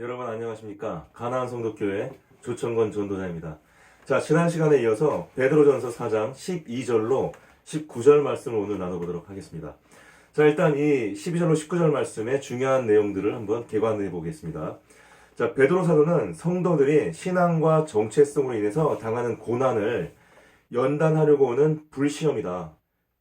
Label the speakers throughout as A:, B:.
A: 여러분 안녕하십니까 가나안 성도교회 조천권 전도자입니다. 자 지난 시간에 이어서 베드로전서 4장 12절로 19절 말씀을 오늘 나눠보도록 하겠습니다. 자 일단 이 12절로 19절 말씀의 중요한 내용들을 한번 개관해 보겠습니다. 자 베드로 사도는 성도들이 신앙과 정체성으로 인해서 당하는 고난을 연단하려고 오는 불시험이다.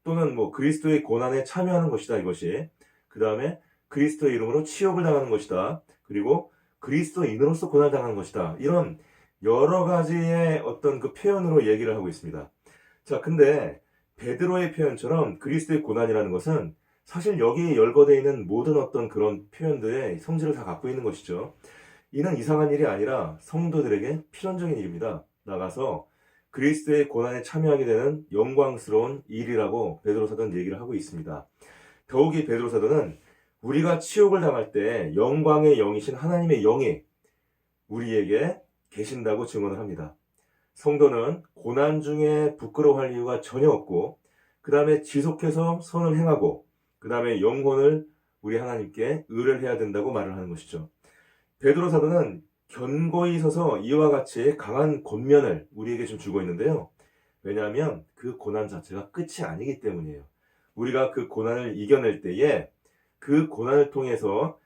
A: 또는 뭐 그리스도의 고난에 참여하는 것이다 이것이. 그 다음에 그리스도의 이름으로 치욕을 당하는 것이다. 그리고 그리스도인으로서 고난을 당하는 것이다. 이런 여러 가지의 어떤 그 표현으로 얘기를 하고 있습니다. 자, 근데 베드로의 표현처럼 그리스도의 고난이라는 것은 사실 여기에 열거되어 있는 모든 어떤 그런 표현들의 성질을 다 갖고 있는 것이죠. 이는 이상한 일이 아니라 성도들에게 필연적인 일입니다. 나가서 그리스도의 고난에 참여하게 되는 영광스러운 일이라고 베드로 사도는 얘기를 하고 있습니다. 더욱이 베드로 사도는 우리가 치욕을 당할 때 영광의 영이신 하나님의 영이 우리에게 계신다고 증언을 합니다. 성도는 고난 중에 부끄러워할 이유가 전혀 없고, 그 다음에 지속해서 선을 행하고, 그 다음에 영혼을 우리 하나님께 의를 해야 된다고 말을 하는 것이죠. 베드로 사도는 견고히 서서 이와 같이 강한 권면을 우리에게 좀 주고 있는데요. 왜냐하면 그 고난 자체가 끝이 아니기 때문이에요. 우리가 그 고난을 이겨낼 때에 그 고난을 통해서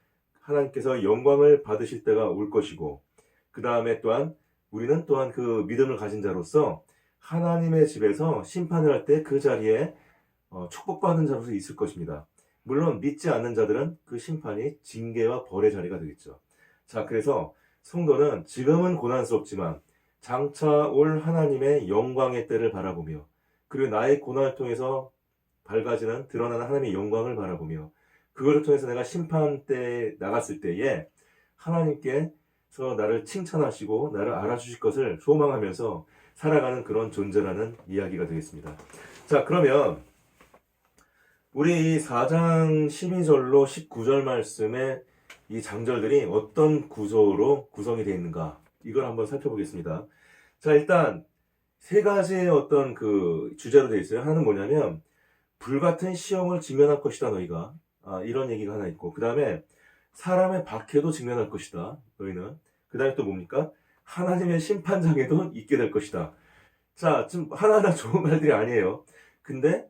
A: 하나님께서 영광을 받으실 때가 올 것이고, 그 다음에 또한 우리는 또한 그 믿음을 가진 자로서 하나님의 집에서 심판을 할 때 그 자리에 어, 축복받는 자로서 있을 것입니다. 물론 믿지 않는 자들은 그 심판이 징계와 벌의 자리가 되겠죠. 자, 그래서 성도는 지금은 고난스럽지만 장차 올 하나님의 영광의 때를 바라보며 그리고 나의 고난을 통해서 밝아지는 드러나는 하나님의 영광을 바라보며 그것을 통해서 내가 심판 때 나갔을 때에 하나님께서 나를 칭찬하시고 나를 알아주실 것을 소망하면서 살아가는 그런 존재라는 이야기가 되겠습니다. 자, 그러면 우리 이 4장 12절로 19절 말씀의 이 장절들이 어떤 구조로 구성이 되어 있는가 이걸 한번 살펴보겠습니다. 자, 일단 세 가지의 어떤 그 주제로 되어 있어요. 하나는 뭐냐면 불 같은 시험을 직면할 것이다 너희가 아, 이런 얘기가 하나 있고 그 다음에 사람의 박해도 직면할 것이다 너희는. 그 다음에 또 뭡니까? 하나님의 심판장에도 있게 될 것이다. 자 지금 하나하나 좋은 말들이 아니에요. 근데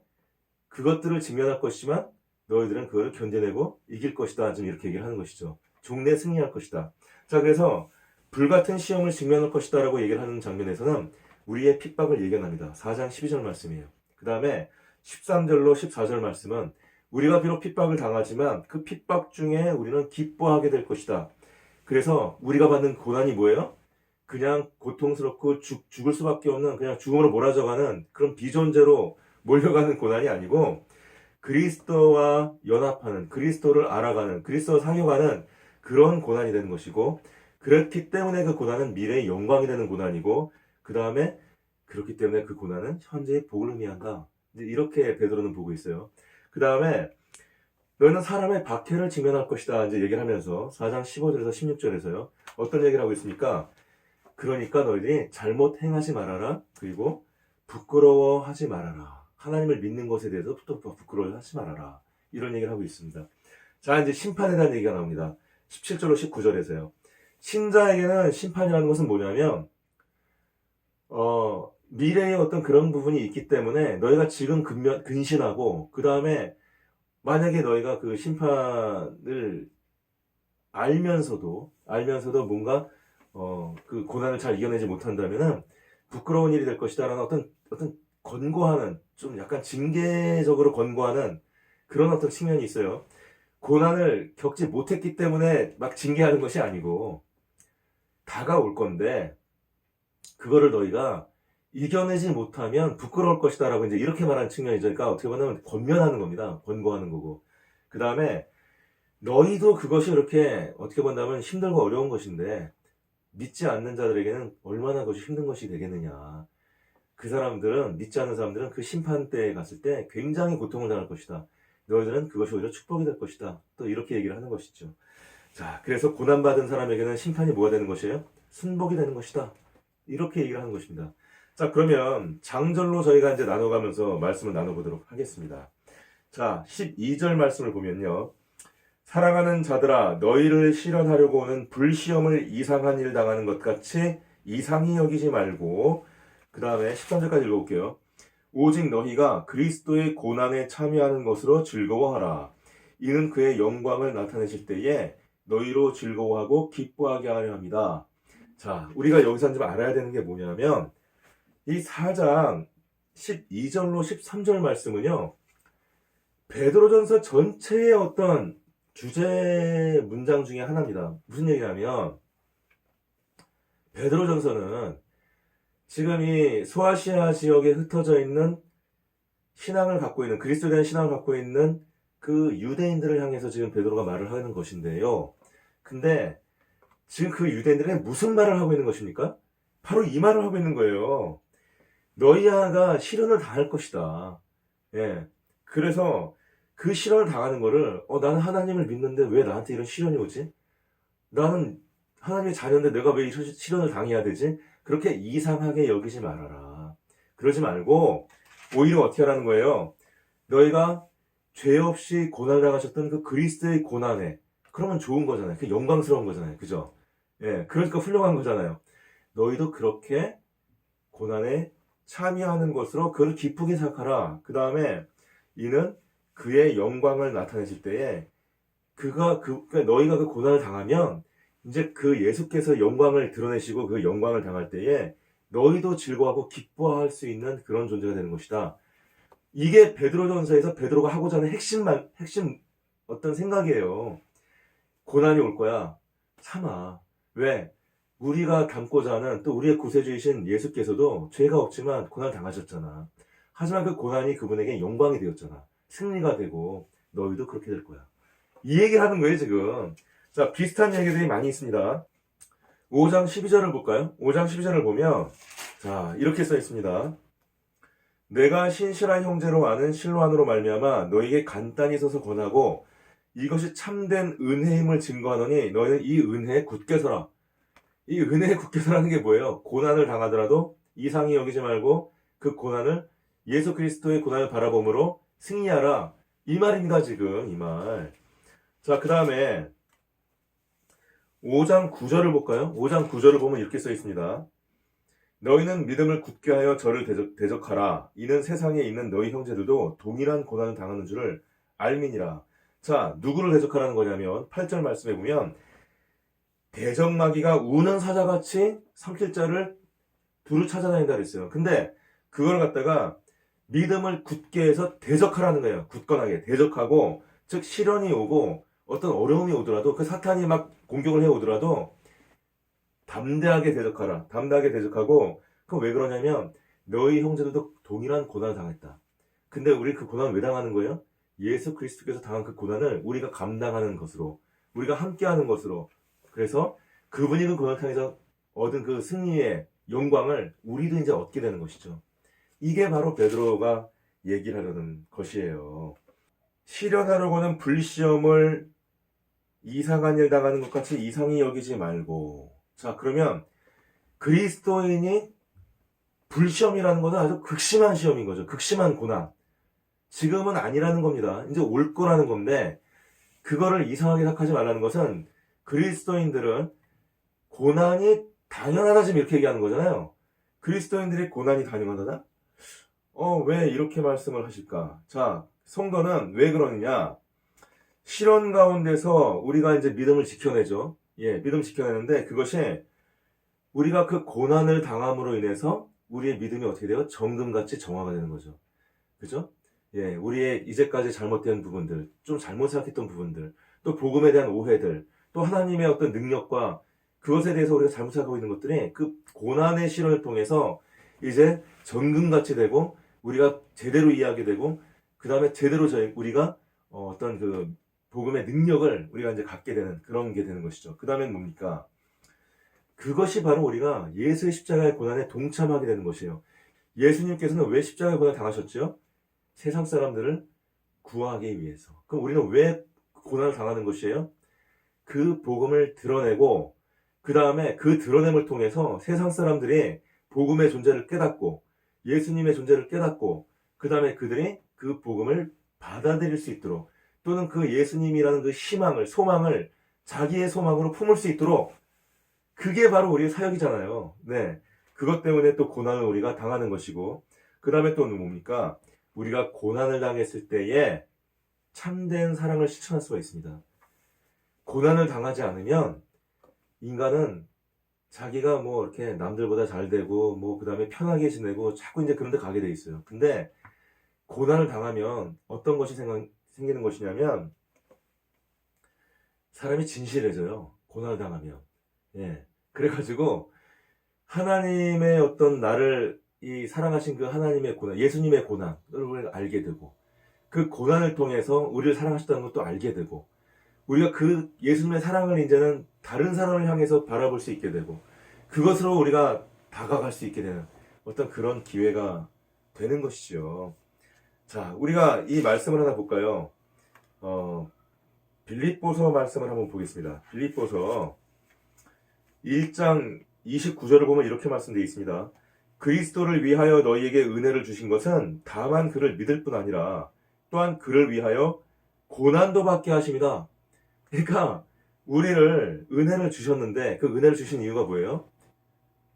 A: 그것들을 직면할 것이지만 너희들은 그거를 견뎌내고 이길 것이다 지금 이렇게 얘기를 하는 것이죠. 종래 승리할 것이다. 자 그래서 불같은 시험을 직면할 것이다 라고 얘기를 하는 장면에서는 우리의 핍박을 예견합니다. 4장 12절 말씀이에요. 그 다음에 13절로 14절 말씀은 우리가 비록 핍박을 당하지만 그 핍박 중에 우리는 기뻐하게 될 것이다. 그래서 우리가 받는 고난이 뭐예요? 그냥 고통스럽고 죽, 죽을 수밖에 없는 그냥 죽음으로 몰아져가는 그런 비존재로 몰려가는 고난이 아니고 그리스도와 연합하는 그리스도를 알아가는 그리스도와 상여가는 그런 고난이 되는 것이고 그렇기 때문에 그 고난은 미래의 영광이 되는 고난이고 그 다음에 그렇기 때문에 그 고난은 현재의 복을 의미한다. 이렇게 베드로는 보고 있어요. 그 다음에 너희는 사람의 박해를 직면할 것이다. 이제 얘기를 하면서 4장 15절에서 16절에서요. 어떤 얘기를 하고 있습니까? 그러니까 너희들이 잘못 행하지 말아라. 그리고 부끄러워하지 말아라. 하나님을 믿는 것에 대해서 또 부끄러워하지 말아라. 이런 얘기를 하고 있습니다. 자, 이제 심판에 대한 얘기가 나옵니다. 17절로 19절에서요. 신자에게는 심판이라는 것은 뭐냐면, 어, 미래의 어떤 그런 부분이 있기 때문에 너희가 지금 근면, 근신하고 그 다음에 만약에 너희가 그 심판을 알면서도 알면서도 뭔가 어, 그 고난을 잘 이겨내지 못한다면은 부끄러운 일이 될 것이다라는 어떤 어떤 권고하는 좀 약간 징계적으로 권고하는 그런 어떤 측면이 있어요. 고난을 겪지 못했기 때문에 막 징계하는 것이 아니고 다가올 건데 그거를 너희가 이겨내지 못하면 부끄러울 것이다라고 이제 이렇게 말하는 측면이죠. 그러니까 어떻게 보면 권면하는 겁니다. 권고하는 거고. 그 다음에 너희도 그것이 이렇게 어떻게 본다면 힘들고 어려운 것인데 믿지 않는 자들에게는 얼마나 그것이 힘든 것이 되겠느냐. 그 사람들은 믿지 않는 사람들은 그 심판 때에 갔을 때 굉장히 고통을 당할 것이다. 너희들은 그것이 오히려 축복이 될 것이다. 또 이렇게 얘기를 하는 것이죠. 자, 그래서 고난받은 사람에게는 심판이 뭐가 되는 것이에요? 순복이 되는 것이다. 이렇게 얘기를 하는 것입니다. 자, 그러면 장절로 저희가 이제 나눠가면서 말씀을 나눠보도록 하겠습니다. 자, 12절 말씀을 보면요. 사랑하는 자들아 너희를 실현하려고 오는 불시험을 이상한 일 당하는 것 같이 이상히 여기지 말고 그 다음에 13절까지 읽어볼게요. 오직 너희가 그리스도의 고난에 참여하는 것으로 즐거워하라. 이는 그의 영광을 나타내실 때에 너희로 즐거워하고 기뻐하게 하려 합니다. 자, 우리가 여기서 좀 알아야 되는 게 뭐냐면 이 4장 12절로 13절 말씀은요. 베드로전서 전체의 어떤 주제 문장 중에 하나입니다. 무슨 얘기냐면 베드로전서는 지금 이 소아시아 지역에 흩어져 있는 신앙을 갖고 있는 그리스도에 신앙을 갖고 있는 그 유대인들을 향해서 지금 베드로가 말을 하는 것인데요. 근데 지금 그 유대인들이 무슨 말을 하고 있는 것입니까? 바로 이 말을 하고 있는 거예요. 너희 아가 실현을 당할 것이다. 예. 그래서 그 실현을 당하는 거를 어 나는 하나님을 믿는데 왜 나한테 이런 시련이 오지? 나는 하나님의 자녀인데 내가 왜 이런 시련을 당해야 되지? 그렇게 이상하게 여기지 말아라. 그러지 말고 오히려 어떻게 하라는 거예요? 너희가 죄 없이 고난을 당하셨던 그 그리스도의 고난에 그러면 좋은 거잖아요. 그 영광스러운 거잖아요. 그죠? 예. 그러니까 훌륭한 거잖아요. 너희도 그렇게 고난에 참여하는 것으로 그를 기쁘게 생각하라. 그 다음에 이는 그의 영광을 나타내실 때에 그가 그 그러니까 너희가 그 고난을 당하면 이제 그 예수께서 영광을 드러내시고 그 영광을 당할 때에 너희도 즐거워하고 기뻐할 수 있는 그런 존재가 되는 것이다. 이게 베드로전서에서 베드로가 하고자 하는 핵심 말 핵심 어떤 생각이에요. 고난이 올 거야. 참아. 왜? 우리가 담고자 하는 또 우리의 구세주이신 예수께서도 죄가 없지만 고난 당하셨잖아. 하지만 그 고난이 그분에게 영광이 되었잖아. 승리가 되고 너희도 그렇게 될 거야. 이 얘기를 하는 거예요, 지금. 자, 비슷한 얘기들이 많이 있습니다. 5장 12절을 볼까요? 5장 12절을 보면 자, 이렇게 써 있습니다. 내가 신실한 형제로 아는 실로안으로 말미암아 너에게 간단히 서서 권하고 이것이 참된 은혜임을 증거하노니 너희는 이 은혜에 굳게 서라. 이 은혜에 굳게 서라는 게 뭐예요? 고난을 당하더라도 이상히 여기지 말고 그 고난을 예수 그리스도의 고난을 바라봄으로 승리하라. 이 말입니다, 지금. 이 말. 자, 그 다음에 5장 9절을 볼까요? 5장 9절을 보면 이렇게 써 있습니다. 너희는 믿음을 굳게 하여 저를 대적, 대적하라. 이는 세상에 있는 너희 형제들도 동일한 고난을 당하는 줄을 알미니라. 자, 누구를 대적하라는 거냐면 8절 말씀에 보면 대적마귀가 우는 사자같이 삼킬 자를 두루 찾아다닌다 그랬어요. 근데 그걸 갖다가 믿음을 굳게 해서 대적하라는 거예요. 굳건하게 대적하고 즉 시련이 오고 어떤 어려움이 오더라도 그 사탄이 막 공격을 해 오더라도 담대하게 대적하라. 담대하게 대적하고 그럼 왜 그러냐면 너희 형제들도 동일한 고난을 당했다. 근데 우리 그 고난을 왜 당하는 거예요? 예수 그리스도께서 당한 그 고난을 우리가 감당하는 것으로 우리가 함께하는 것으로 그래서 그분이 그 통해서 얻은 그 승리의 영광을 우리도 이제 얻게 되는 것이죠. 이게 바로 베드로가 얘기를 하려는 것이에요. 실현하려고는 불시험을 이상한 일 당하는 것 같이 이상히 여기지 말고. 자, 그러면 그리스도인이 불시험이라는 것은 아주 극심한 시험인 거죠. 극심한 고난. 지금은 아니라는 겁니다. 이제 올 거라는 건데, 그거를 이상하게 생각하지 말라는 것은 그리스도인들은 고난이 당연하다 지금 이렇게 얘기하는 거잖아요. 그리스도인들이 고난이 당연하다? 어, 왜 이렇게 말씀을 하실까? 자, 성도는 왜 그러느냐? 실현 가운데서 우리가 이제 믿음을 지켜내죠. 예, 믿음 지켜내는데 그것이 우리가 그 고난을 당함으로 인해서 우리의 믿음이 어떻게 돼요? 정금같이 정화가 되는 거죠. 그죠? 예, 우리의 이제까지 잘못된 부분들, 좀 잘못 생각했던 부분들, 또 복음에 대한 오해들, 또 하나님의 어떤 능력과 그것에 대해서 우리가 잘못 생각하고 있는 것들이 그 고난의 실현을 통해서 이제 정금같이 되고 우리가 제대로 이해하게 되고 그 다음에 제대로 저희 우리가 어, 어떤 그 복음의 능력을 우리가 이제 갖게 되는 그런 게 되는 것이죠. 그 다음엔 뭡니까? 그것이 바로 우리가 예수의 십자가의 고난에 동참하게 되는 것이에요. 예수님께서는 왜 십자가의 고난 당하셨죠? 세상 사람들을 구하기 위해서. 그럼 우리는 왜 고난을 당하는 것이에요? 그 복음을 드러내고 그 다음에 그 드러냄을 통해서 세상 사람들이 복음의 존재를 깨닫고 예수님의 존재를 깨닫고 그 다음에 그들이 그 복음을 받아들일 수 있도록 또는 그 예수님이라는 그 희망을, 소망을 자기의 소망으로 품을 수 있도록 그게 바로 우리의 사역이잖아요. 네. 그것 때문에 또 고난을 우리가 당하는 것이고, 그 다음에 또 뭡니까? 우리가 고난을 당했을 때에 참된 사랑을 실천할 수가 있습니다. 고난을 당하지 않으면 인간은 자기가 뭐 이렇게 남들보다 잘 되고 뭐 그다음에 편하게 지내고 자꾸 이제 그런 데 가게 돼 있어요. 근데 고난을 당하면 어떤 것이 생각, 생기는 것이냐면 사람이 진실해져요. 고난을 당하면. 예. 그래가지고 하나님의 어떤 나를 이 사랑하신 그 하나님의 고난, 예수님의 고난을 알게 되고 그 고난을 통해서 우리를 사랑하셨다는 것도 알게 되고 우리가 그 예수님의 사랑을 이제는 다른 사람을 향해서 바라볼 수 있게 되고 그것으로 우리가 다가갈 수 있게 되는 어떤 그런 기회가 되는 것이죠. 자, 우리가 이 말씀을 하나 볼까요? 어, 빌립보서 말씀을 한번 보겠습니다. 빌립보서 1장 29절을 보면 이렇게 말씀되어 있습니다. 그리스도를 위하여 너희에게 은혜를 주신 것은 다만 그를 믿을 뿐 아니라 또한 그를 위하여 고난도 받게 하십니다. 그러니까 우리를 은혜를 주셨는데 그 은혜를 주신 이유가 뭐예요?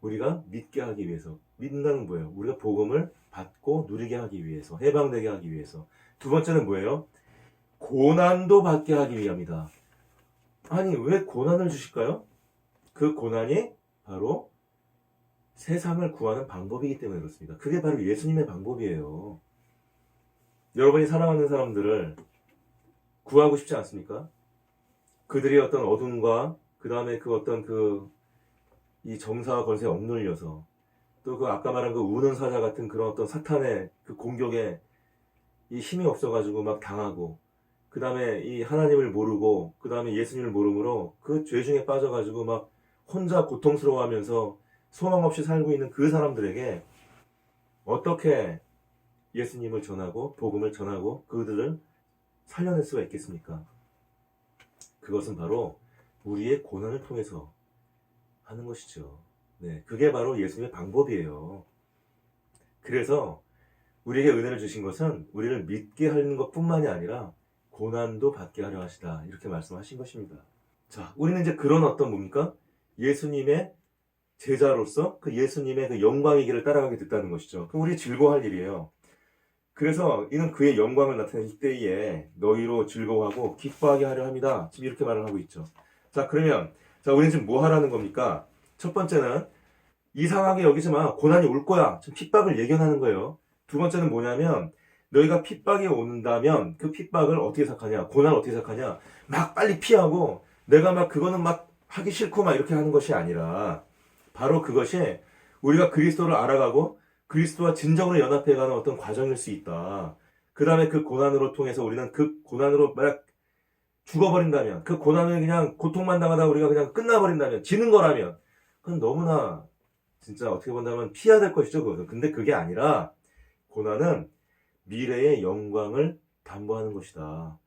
A: 우리가 믿게 하기 위해서. 믿는다는 뭐예요? 우리가 복음을 받고 누리게 하기 위해서, 해방되게 하기 위해서. 두 번째는 뭐예요? 고난도 받게 하기 위함이다. 아니, 왜 고난을 주실까요? 그 고난이 바로 세상을 구하는 방법이기 때문에 그렇습니다. 그게 바로 예수님의 방법이에요. 여러분이 사랑하는 사람들을 구하고 싶지 않습니까? 그들이 어떤 어둠과 그 다음에 그 어떤 그 이 정사와 권세에 억눌려서 또 그 아까 말한 그 우는 사자 같은 그런 어떤 사탄의 그 공격에 이 힘이 없어가지고 막 당하고 그 다음에 이 하나님을 모르고 그 다음에 예수님을 모름으로 그 죄 중에 빠져가지고 막 혼자 고통스러워하면서 소망 없이 살고 있는 그 사람들에게 어떻게 예수님을 전하고 복음을 전하고 그들을 살려낼 수가 있겠습니까? 그것은 바로 우리의 고난을 통해서 하는 것이죠. 네, 그게 바로 예수님의 방법이에요. 그래서 우리에게 은혜를 주신 것은 우리를 믿게 하는 것뿐만이 아니라 고난도 받게 하려 하시다 이렇게 말씀하신 것입니다. 자, 우리는 이제 그런 어떤 뭡니까? 예수님의 제자로서 그 예수님의 그 영광의 길을 따라가게 됐다는 것이죠. 그 우리 즐거워할 일이에요. 그래서 이는 그의 영광을 나타낼 때에 너희로 즐거워하고 기뻐하게 하려 합니다. 지금 이렇게 말을 하고 있죠. 자, 그러면 자, 우리는 지금 뭐 하라는 겁니까? 첫 번째는 이상하게 여기지 마. 고난이 올 거야. 지금 핍박을 예견하는 거예요. 두 번째는 뭐냐면 너희가 핍박이 온다면 그 핍박을 어떻게 생각하냐? 고난을 어떻게 생각하냐? 막 빨리 피하고 내가 막 그거는 막 하기 싫고 막 이렇게 하는 것이 아니라 바로 그것이 우리가 그리스도를 알아가고 그리스도와 진정으로 연합해가는 어떤 과정일 수 있다. 그 다음에 그 고난으로 통해서 우리는 그 고난으로 만약 죽어버린다면, 그 고난을 그냥 고통만 당하다 우리가 그냥 끝나버린다면, 지는 거라면, 그건 너무나 진짜 어떻게 본다면 피해야 될 것이죠, 그것은. 근데 그게 아니라, 고난은 미래의 영광을 담보하는 것이다.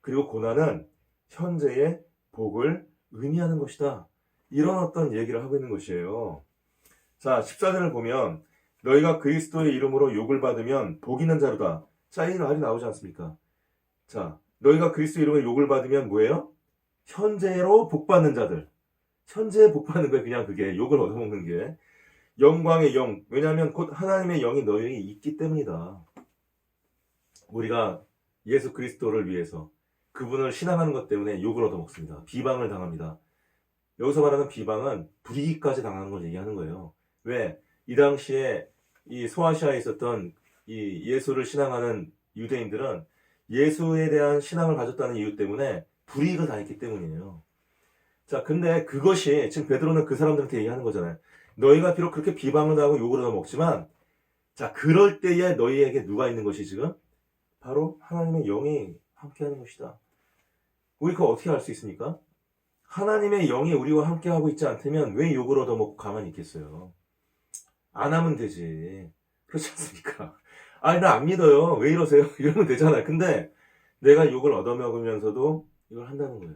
A: 그리고 고난은 현재의 복을 의미하는 것이다. 이런 어떤 얘기를 하고 있는 것이에요. 자, 14절을 보면, 너희가 그리스도의 이름으로 욕을 받으면 복 있는 자로다. 자, 이 말이 나오지 않습니까? 자, 너희가 그리스도 이름으로 욕을 받으면 뭐예요? 현재로 복 받는 자들. 현재에 복 받는 거예요. 그냥 그게 욕을 얻어먹는 게. 영광의 영. 왜냐하면 곧 하나님의 영이 너희에게 있기 때문이다. 우리가 예수 그리스도를 위해서 그분을 신앙하는 것 때문에 욕을 얻어먹습니다. 비방을 당합니다. 여기서 말하는 비방은 불이익까지 당하는 걸 얘기하는 거예요. 왜? 이 당시에 이 소아시아에 있었던 이 예수를 신앙하는 유대인들은 예수에 대한 신앙을 가졌다는 이유 때문에 불이익을 당했기 때문이에요. 자, 근데 그것이 지금 베드로는 그 사람들한테 얘기하는 거잖아요. 너희가 비록 그렇게 비방을 하고 욕을 얻어 먹지만, 자, 그럴 때에 너희에게 누가 있는 것이 지금? 바로 하나님의 영이 함께하는 것이다. 우리 그거 어떻게 알 수 있습니까? 하나님의 영이 우리와 함께하고 있지 않다면 왜 욕을 얻어먹고 가만히 있겠어요? 안 하면 되지. 그렇지 않습니까? 아니, 나 안 믿어요. 왜 이러세요? 이러면 되잖아요. 근데 내가 욕을 얻어먹으면서도 이걸 한다는 거예요.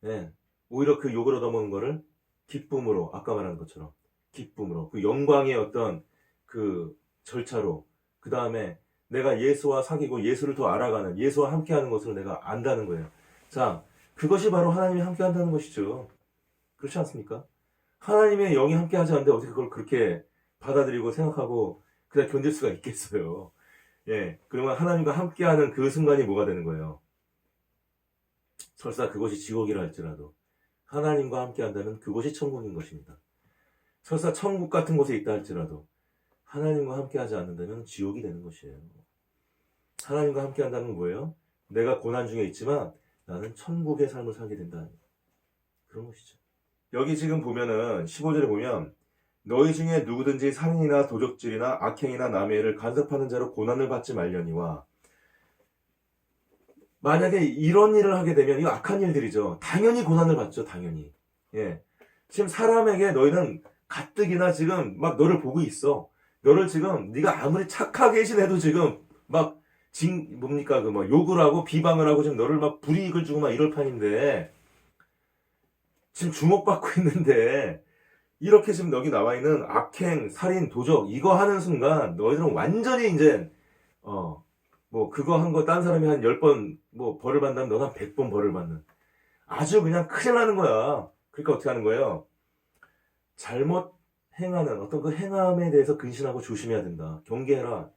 A: 네. 오히려 그 욕을 얻어먹는 거를 기쁨으로, 아까 말한 것처럼, 기쁨으로, 그 영광의 어떤 그 절차로, 그 다음에 내가 예수와 사귀고 예수를 더 알아가는 예수와 함께하는 것을 내가 안다는 거예요. 자, 그것이 바로 하나님이 함께한다는 것이죠. 그렇지 않습니까? 하나님의 영이 함께하지 않는데 어떻게 그걸 그렇게 받아들이고 생각하고 그냥 견딜 수가 있겠어요. 예, 그러면 하나님과 함께하는 그 순간이 뭐가 되는 거예요? 설사 그것이 지옥이라 할지라도 하나님과 함께한다면 그곳이 천국인 것입니다. 설사 천국 같은 곳에 있다 할지라도 하나님과 함께하지 않는다면 지옥이 되는 것이에요. 하나님과 함께한다는 건 뭐예요? 내가 고난 중에 있지만 나는 천국의 삶을 살게 된다. 그런 것이죠. 여기 지금 보면은 15절에 보면 너희 중에 누구든지 살인이나 도적질이나 악행이나 일을 간섭하는 자로 고난을 받지 말려니와 만약에 이런 일을 하게 되면 이거 악한 일들이죠. 당연히 고난을 받죠. 당연히. 예. 지금 사람에게 너희는 가뜩이나 지금 막 너를 보고 있어. 너를 지금 네가 아무리 착하게 신해도 지금 막 징, 뭡니까 그뭐 욕을 하고 비방을 하고 지금 너를 막 불이익을 주고 막 이럴 판인데 지금 주목받고 있는데 이렇게 지금 여기 나와 있는 악행, 살인, 도적 이거 하는 순간 너희들은 완전히 이제 어 뭐 그거 한 거 딴 사람이 한 10번 뭐 벌을 받는다면 너는 한 100번 벌을 받는 아주 그냥 큰일 나는 거야. 그러니까 어떻게 하는 거예요? 잘못 행하는 어떤 그 행함에 대해서 근신하고 조심해야 된다. 경계해라.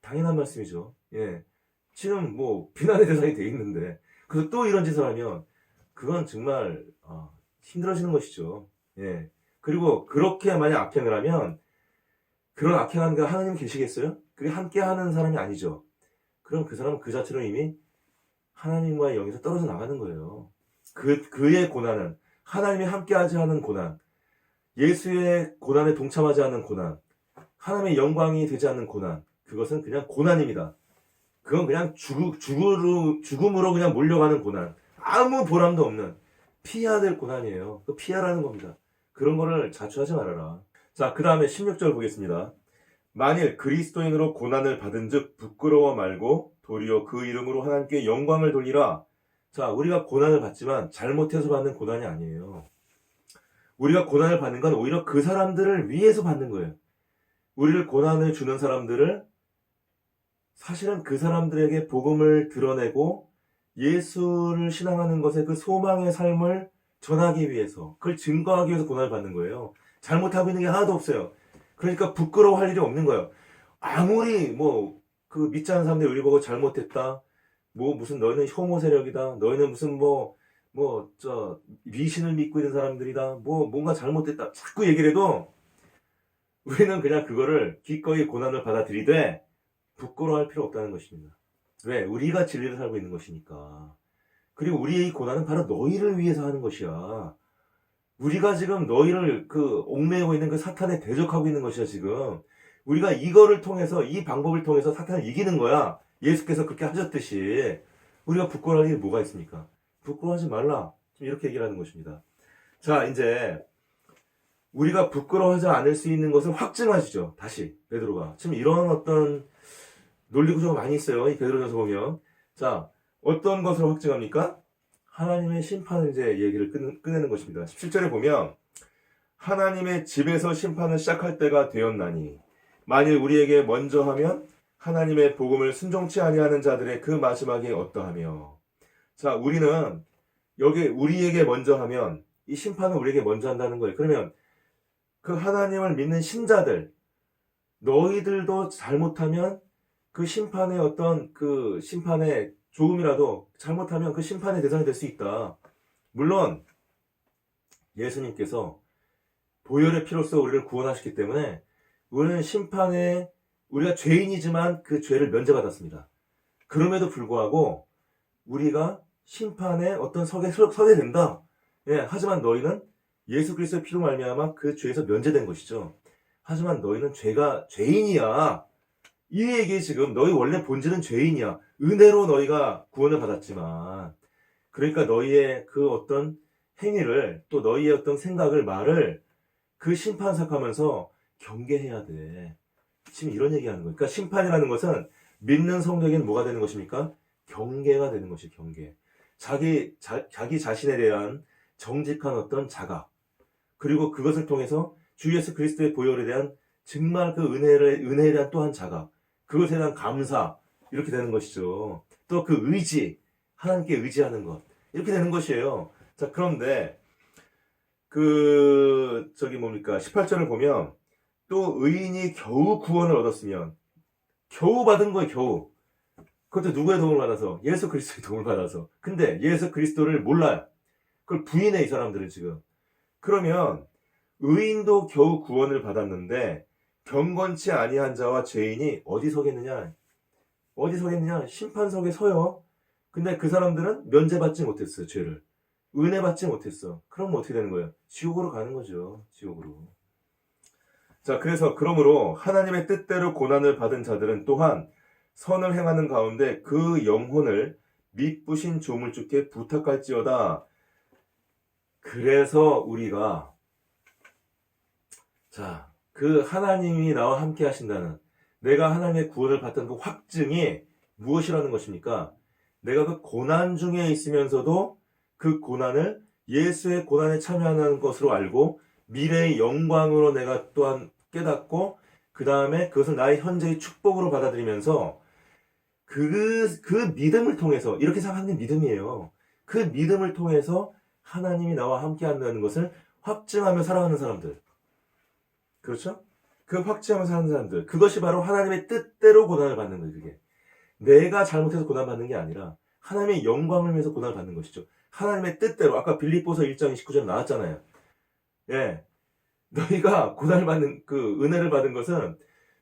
A: 당연한 말씀이죠. 예. 지금 뭐 비난의 대상이 돼 있는데 그래서 또 이런 짓을 하면 그건 정말 어, 힘들어지는 것이죠. 예. 그리고 그렇게 만약 악행을 하면 그런 악행하는 게 하나님 계시겠어요? 그게 함께 하는 사람이 아니죠. 그럼 그 사람은 그 자체로 이미 하나님과의 영에서 떨어져 나가는 거예요. 그, 그의 고난은 하나님이 함께하지 않은 고난, 예수의 고난에 동참하지 않는 고난, 하나님의 영광이 되지 않는 고난, 그것은 그냥 고난입니다. 그건 그냥 죽, 죽으로, 죽음으로 그냥 몰려가는 고난. 아무 보람도 없는 피해야 될 고난이에요. 그 피하라는 겁니다. 그런 거를 자초하지 말아라. 자, 그 다음에 16절 보겠습니다. 만일 그리스도인으로 고난을 받은 즉 부끄러워 말고 도리어 그 이름으로 하나님께 영광을 돌리라. 자, 우리가 고난을 받지만 잘못해서 받는 고난이 아니에요. 우리가 고난을 받는 건 오히려 그 사람들을 위해서 받는 거예요. 우리를 고난을 주는 사람들을 사실은 그 사람들에게 복음을 드러내고 예수를 신앙하는 것에 그 소망의 삶을 전하기 위해서, 그걸 증거하기 위해서 고난을 받는 거예요. 잘못하고 있는 게 하나도 없어요. 그러니까 부끄러워할 일이 없는 거예요. 아무리 뭐 그 믿지 않는 사람들이 우리 보고 잘못했다. 뭐 무슨 너희는 혐오 세력이다. 너희는 무슨 뭐 뭐 저 미신을 믿고 있는 사람들이다. 뭐 뭔가 잘못됐다. 자꾸 얘기를 해도 우리는 그냥 그거를 기꺼이 고난을 받아들이되 부끄러워할 필요 없다는 것입니다. 왜? 우리가 진리를 살고 있는 것이니까. 그리고 우리의 이 고난은 바로 너희를 위해서 하는 것이야. 우리가 지금 너희를 그 옥매고 있는 그 사탄에 대적하고 있는 것이야, 지금. 우리가 이거를 통해서, 이 방법을 통해서 사탄을 이기는 거야. 예수께서 그렇게 하셨듯이. 우리가 부끄러워할 일이 뭐가 있습니까? 부끄러워하지 말라. 이렇게 얘기를 하는 것입니다. 자, 이제, 우리가 부끄러워하지 않을 수 있는 것을 확증하시죠. 다시, 베드로가. 지금 이런 어떤 논리 구조가 많이 있어요. 이 베드로전서 보면. 자, 어떤 것을 확증합니까? 하나님의 심판을 이제 얘기를 끊, 꺼내는 것입니다. 17절에 보면 하나님의 집에서 심판을 시작할 때가 되었나니 만일 우리에게 먼저 하면 하나님의 복음을 순종치 아니하는 자들의 그 마지막이 어떠하며 자 우리는 여기 우리에게 먼저 하면 이 심판은 우리에게 먼저 한다는 거예요. 그러면 그 하나님을 믿는 신자들 너희들도 잘못하면 그 심판의 어떤 그 심판의 조금이라도 잘못하면 그 심판의 대상이 될 수 있다. 물론 예수님께서 보혈의 피로써 우리를 구원하셨기 때문에 우리는 심판에 우리가 죄인이지만 그 죄를 면제받았습니다. 그럼에도 불구하고 우리가 심판에 어떤 석에 서게 된다. 예, 하지만 너희는 예수 그리스도의 피로 말미암아 그 죄에서 면제된 것이죠. 하지만 너희는 죄가 죄인이야. 이 얘기 지금 너희 원래 본질은 죄인이야. 은혜로 너희가 구원을 받았지만 그러니까 너희의 그 어떤 행위를 또 너희의 어떤 생각을 말을 그 심판석하면서 경계해야 돼. 지금 이런 얘기하는 거예요. 그러니까 심판이라는 것은 믿는 성도에게는 뭐가 되는 것입니까? 경계가 되는 것이 경계. 자기 자, 자기 자신에 대한 정직한 어떤 자각 그리고 그것을 통해서 주 예수 그리스도의 보혈에 대한 정말 그 은혜를 은혜에 대한 또한 자각 그것에 대한 감사 이렇게 되는 것이죠. 또 그 의지 하나님께 의지하는 것 이렇게 되는 것이에요. 자 그런데 그 저기 뭡니까 18절을 보면 또 의인이 겨우 구원을 얻었으면 겨우 받은 거예요 겨우. 그것도 누구의 도움을 받아서? 예수 그리스도의 도움을 받아서. 근데 예수 그리스도를 몰라요. 그걸 부인해 이 사람들은 지금. 그러면 의인도 겨우 구원을 받았는데 경건치 아니한 자와 죄인이 어디 서겠느냐? 어디 서겠느냐? 심판석에 서요. 근데 그 사람들은 면제받지 못했어요 죄를. 은혜 받지 못했어. 그럼 어떻게 되는 거예요? 지옥으로 가는 거죠 지옥으로. 자 그래서 그러므로 하나님의 뜻대로 고난을 받은 자들은 또한 선을 행하는 가운데 그 영혼을 밑부신 조물주께 부탁할지어다. 그래서 우리가 자, 그 하나님이 나와 함께 하신다는 내가 하나님의 구원을 받던 그 확증이 무엇이라는 것입니까? 내가 그 고난 중에 있으면서도 그 고난을 예수의 고난에 참여하는 것으로 알고 미래의 영광으로 내가 또한 깨닫고 그 다음에 그것을 나의 현재의 축복으로 받아들이면서 그, 그 믿음을 통해서 이렇게 생각하는 게 믿음이에요. 그 믿음을 통해서 하나님이 나와 함께 한다는 것을 확증하며 살아가는 사람들. 그렇죠? 그 확증하면서 하는 사람들. 그것이 바로 하나님의 뜻대로 고난을 받는 거예요, 그게. 내가 잘못해서 고난받는 게 아니라 하나님의 영광을 위해서 고난을 받는 것이죠. 하나님의 뜻대로 아까 빌립보서 1장 29절 나왔잖아요. 예. 너희가 고난을 받는 그 은혜를 받은 것은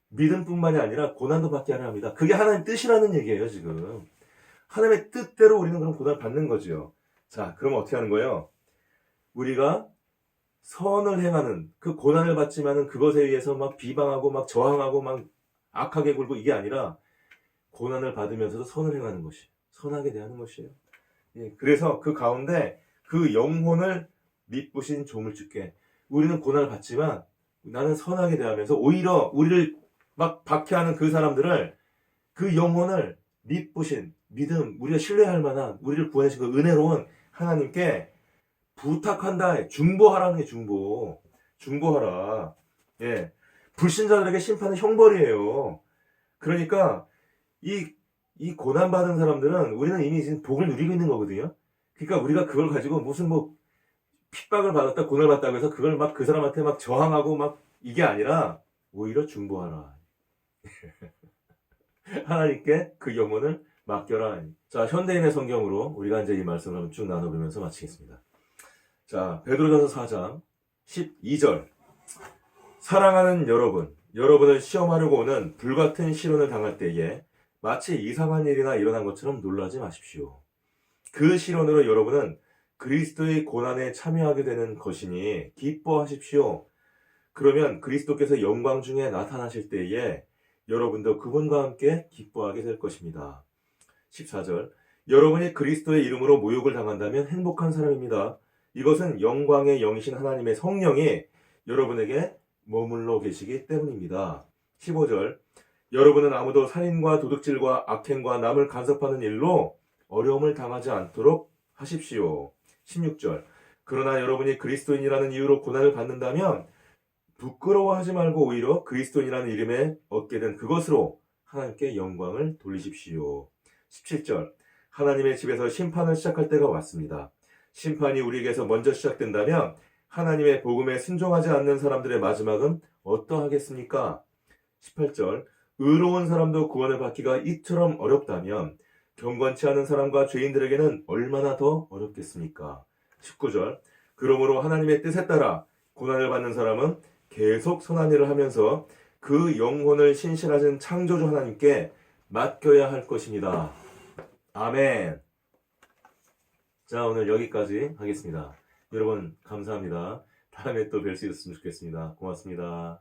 A: 믿음뿐만이 아니라 고난도 받게 하려 합니다. 그게 하나님 뜻이라는 얘기예요, 지금. 하나님의 뜻대로 우리는 그럼 고난을 받는 거죠. 자, 그럼 어떻게 하는 거예요? 우리가 선을 행하는 그 고난을 받지만은 그것에 의해서 막 비방하고 막 저항하고 막 악하게 굴고 이게 아니라 고난을 받으면서도 선을 행하는 것이 선하게 대하는 것이에요. 예, 그래서 그 가운데 그 영혼을 밑부신 조물주께 우리는 고난을 받지만 나는 선하게 대하면서 오히려 우리를 막 박해하는 그 사람들을 그 영혼을 밑부신 믿음 우리가 신뢰할 만한 우리를 구원하신 그 은혜로운 하나님께 부탁한다. 중보하라는 게 중보. 중보하라. 예. 불신자들에게 심판은 형벌이에요. 그러니까 이, 이 고난받은 사람들은 우리는 이미 지금 복을 누리고 있는 거거든요. 그러니까 우리가 그걸 가지고 무슨 뭐 핍박을 받았다, 고난을 받다고 해서 그걸 막 그 사람한테 막 저항하고 막 이게 아니라 오히려 중보하라. 하나님께 그 영혼을 맡겨라. 자, 현대인의 성경으로 우리가 이제 이 말씀을 쭉 나눠보면서 마치겠습니다. 자, 베드로전서 4장 12절. 사랑하는 여러분, 여러분을 시험하려고 오는 불같은 시련을 당할 때에 마치 이상한 일이나 일어난 것처럼 놀라지 마십시오. 그 시련으로 여러분은 그리스도의 고난에 참여하게 되는 것이니 기뻐하십시오. 그러면 그리스도께서 영광 중에 나타나실 때에 여러분도 그분과 함께 기뻐하게 될 것입니다. 14절. 여러분이 그리스도의 이름으로 모욕을 당한다면 행복한 사람입니다. 이것은 영광의 영이신 하나님의 성령이 여러분에게 머물러 계시기 때문입니다. 15절. 여러분은 아무도 살인과 도둑질과 악행과 남을 간섭하는 일로 어려움을 당하지 않도록 하십시오. 16절. 그러나 여러분이 그리스도인이라는 이유로 고난을 받는다면 부끄러워하지 말고 오히려 그리스도인이라는 이름에 얻게 된 그것으로 하나님께 영광을 돌리십시오. 17절. 하나님의 집에서 심판을 시작할 때가 왔습니다. 심판이 우리에게서 먼저 시작된다면 하나님의 복음에 순종하지 않는 사람들의 마지막은 어떠하겠습니까? 18절 의로운 사람도 구원을 받기가 이처럼 어렵다면 경건치 않은 사람과 죄인들에게는 얼마나 더 어렵겠습니까? 19절 그러므로 하나님의 뜻에 따라 고난을 받는 사람은 계속 선한 일을 하면서 그 영혼을 신실하신 창조주 하나님께 맡겨야 할 것입니다. 아멘. 자, 오늘 여기까지 하겠습니다. 여러분, 감사합니다. 다음에 또 뵐 수 있었으면 좋겠습니다. 고맙습니다.